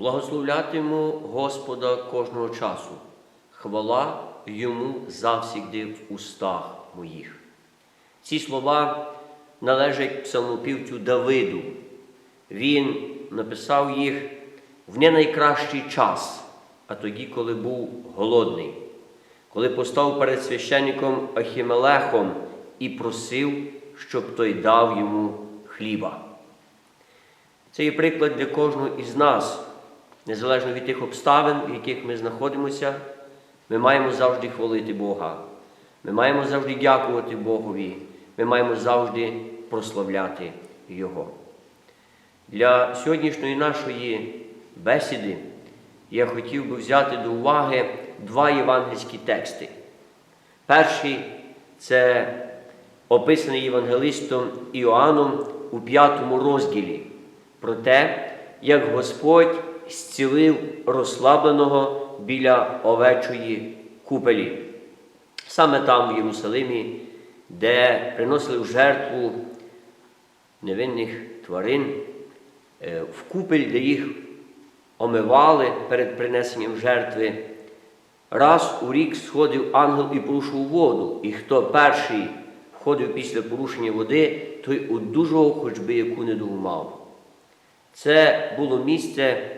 Благословлятиму Господа кожного часу, хвала йому завсігди в устах моїх. Ці слова належать псалмопівцю Давиду. Він написав їх в не найкращий час, а тоді, коли був голодний, коли постав перед священником Ахімелехом і просив, щоб той дав йому хліба. Це є приклад для кожного із нас, незалежно від тих обставин, в яких ми знаходимося, ми маємо завжди хвалити Бога. Ми маємо завжди дякувати Богові. Ми маємо завжди прославляти Його. Для сьогоднішньої нашої бесіди я хотів би взяти до уваги два євангельські тексти. Перший це описаний євангелистом Іоанном у п'ятому розділі про те, як Господь зцілив розслабленого біля овечої купелі. Саме там, в Єрусалимі, де приносили в жертву невинних тварин, е, в купель, де їх омивали перед принесенням жертви. Раз у рік сходив ангел і порушив воду, і хто перший входив після порушення води, той одужував, хоч би яку недугу мав. Це було місце,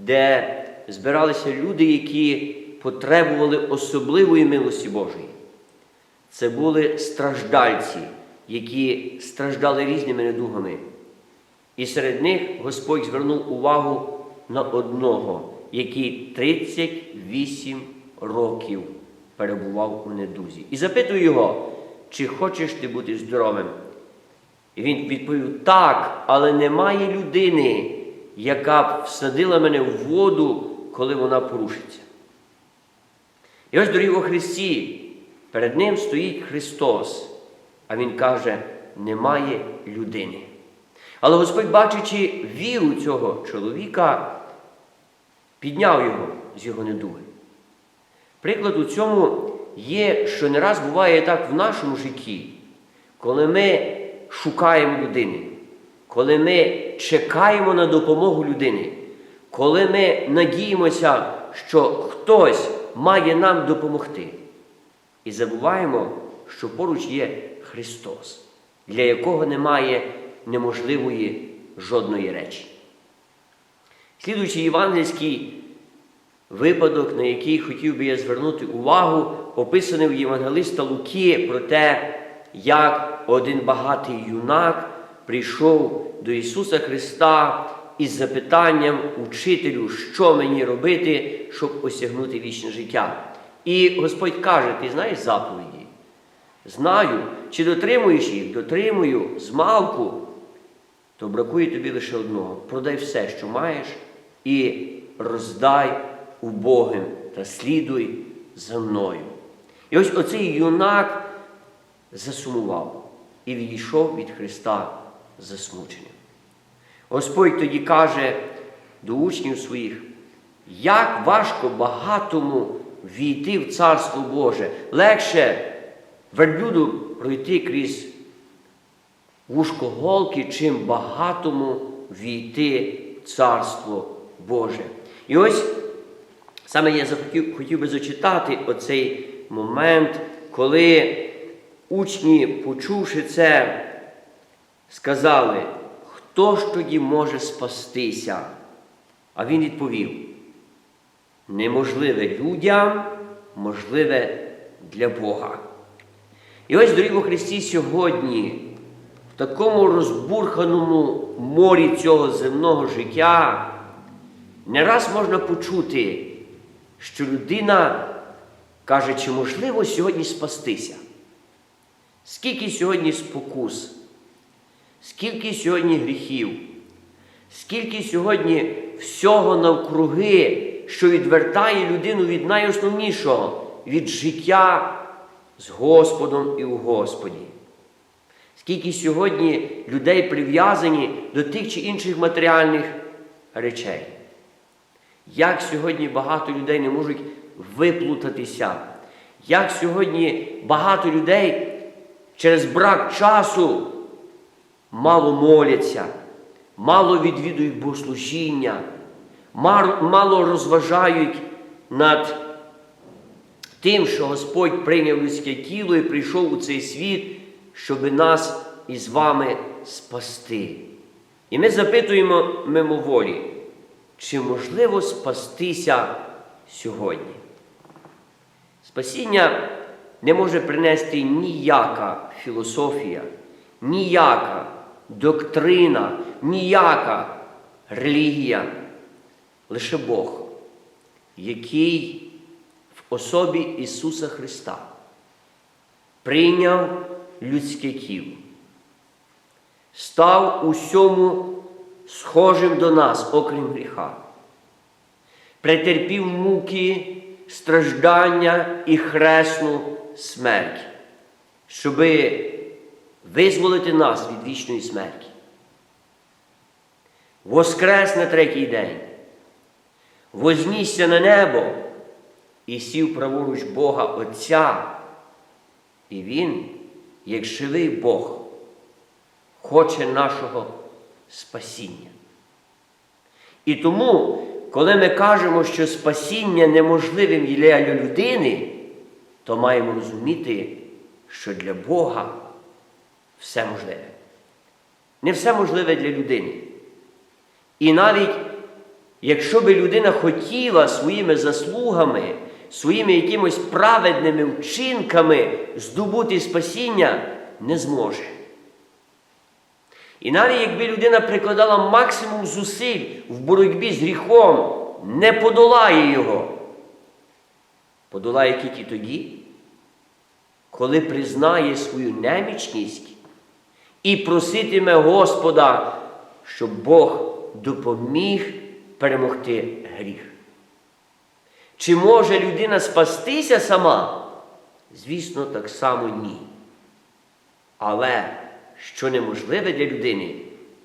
де збиралися люди, які потребували особливої милості Божої. Це були страждальці, які страждали різними недугами. І серед них Господь звернув увагу на одного, який 38 років перебував у недузі. І запитує його, чи хочеш ти бути здоровим? І він відповів: так, але немає людини, яка б всадила мене в воду, коли вона порушиться. І ось, дорогі во Христі, перед ним стоїть Христос, а Він каже, немає людини. Але Господь, бачачи віру цього чоловіка, підняв його з його недуги. Приклад у цьому є, що не раз буває так в нашому житті, коли ми шукаємо людини, коли ми чекаємо на допомогу людини, коли ми надіємося, що хтось має нам допомогти. І забуваємо, що поруч є Христос, для якого немає неможливої жодної речі. Слідуючий євангельський випадок, на який хотів би я звернути увагу, описаний у Євангелиста Луки про те, як один багатий юнак прийшов до Ісуса Христа із запитанням учителю, що мені робити, щоб осягнути вічне життя. І Господь каже: Ти знаєш заповіді? Знаю, чи дотримуєш їх, дотримую змалку, то бракує тобі лише одного. Продай все, що маєш, і роздай убогим та слідуй за мною. І ось оцей юнак засумував і відійшов від Христа засмученим. Господь тоді каже до учнів своїх, як важко багатому війти в Царство Боже, легше верблюду пройти крізь вушко голки, чим багатому війти в Царство Боже. І ось саме я захотів, хотів би зачитати оцей момент, коли учні, почувши це, сказали, хто ж тоді може спастися? А він відповів: неможливе людям, можливе для Бога. І ось, дорогі у Христі, сьогодні, в такому розбурханому морі цього земного життя, не раз можна почути, що людина каже, чи можливо сьогодні спастися? Скільки сьогодні спокус, скільки сьогодні гріхів, скільки сьогодні всього навкруги, що відвертає людину від найосновнішого, від життя з Господом і у Господі. Скільки сьогодні людей прив'язані до тих чи інших матеріальних речей. Як сьогодні багато людей не можуть виплутатися, як сьогодні багато людей через брак часу мало моляться, мало відвідують богослужіння, мало розважають над тим, що Господь прийняв людське тіло і прийшов у цей світ, щоб нас із вами спасти. І ми запитуємо мимоволі, чи можливо спастися сьогодні? Спасіння не може принести ніяка філософія, ніяка доктрина, ніяка релігія, лише Бог, який в особі Ісуса Христа прийняв людське тіло, став усьому схожим до нас, окрім гріха, претерпів муки, страждання і хресну смерть, щоби визволити нас від вічної смерті. Воскрес на третій день, вознісся на небо і сів праворуч Бога Отця. І Він, як живий Бог, хоче нашого спасіння. І тому, коли ми кажемо, що спасіння неможливим є для людини, то маємо розуміти, що для Бога все можливе. Не все можливе для людини. І навіть якщо би людина хотіла своїми заслугами, своїми якимось праведними вчинками здобути спасіння, не зможе. І навіть якби людина прикладала максимум зусиль в боротьбі з гріхом, не подолає його. Подолає тільки тоді, коли признає свою немічність і проситиме Господа, щоб Бог допоміг перемогти гріх. Чи може людина спастися сама? Звісно, так само ні. Але що неможливе для людини,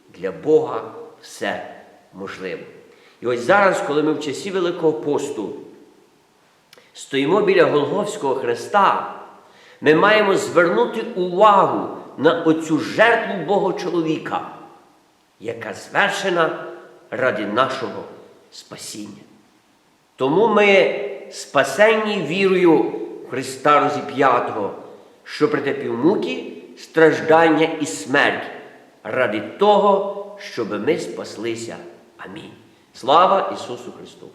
для Бога все можливо. І ось зараз, коли ми в часі Великого посту стоїмо біля Голговського Христа, ми маємо звернути увагу на оцю жертву Бога чоловіка, яка звершена ради нашого спасіння. Тому ми спасенні вірою в Христа розіп'ятого, що претерпів муки, страждання і смерть ради того, щоб ми спаслися. Амінь. Слава Ісусу Христу!